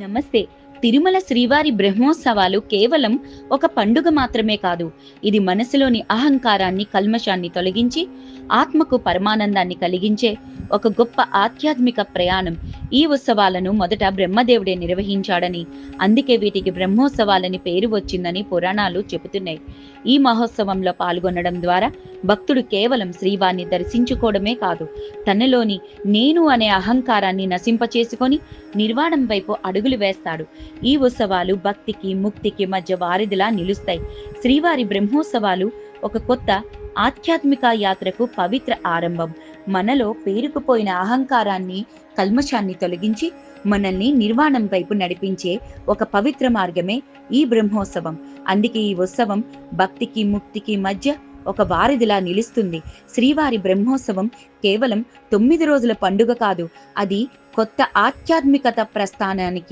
ನಮಸ್ತೆ తిరుమల శ్రీవారి బ్రహ్మోత్సవాలు కేవలం ఒక పండుగ మాత్రమే కాదు. ఇది మనసులోని అహంకారాన్ని కల్మషాన్ని తొలగించి ఆత్మకు పరమానందాన్ని కలిగించే ఒక గొప్ప ఆధ్యాత్మిక ప్రయాణం. ఈ ఉత్సవాలను మొదట బ్రహ్మదేవుడే నిర్వహించాడని అందుకే వీటికి బ్రహ్మోత్సవాలని పేరు వచ్చిందని పురాణాలు చెబుతున్నాయి. ఈ మహోత్సవంలో పాల్గొనడం ద్వారా భక్తుడు కేవలం శ్రీవారిని దర్శించుకోవడమే కాదు తనలోని నేను అనే అహంకారాన్ని నశింపచేసుకొని నిర్వాణం వైపు అడుగులు వేస్తాడు. ఈ ఉత్సవాలు భక్తికి ముక్తికి మధ్య వారిదిలా నిలుస్తాయి. శ్రీవారి బ్రహ్మోత్సవాలు ఒక కొత్త ఆధ్యాత్మిక యాత్రకు పవిత్ర ఆరంభం. మనలో పేరుకుపోయిన అహంకారాన్ని కల్మషాన్ని తొలగించి మనల్ని నిర్వాణం వైపు నడిపించే ఒక పవిత్ర మార్గమే ఈ బ్రహ్మోత్సవం. అందుకే ఈ ఉత్సవం భక్తికి ముక్తికి మధ్య ఒక వారిదిలా నిలుస్తుంది. శ్రీవారి బ్రహ్మోత్సవం కేవలం తొమ్మిది రోజుల పండుగ కాదు అది కొత్త ఆధ్యాత్మికత ప్రస్థానానికి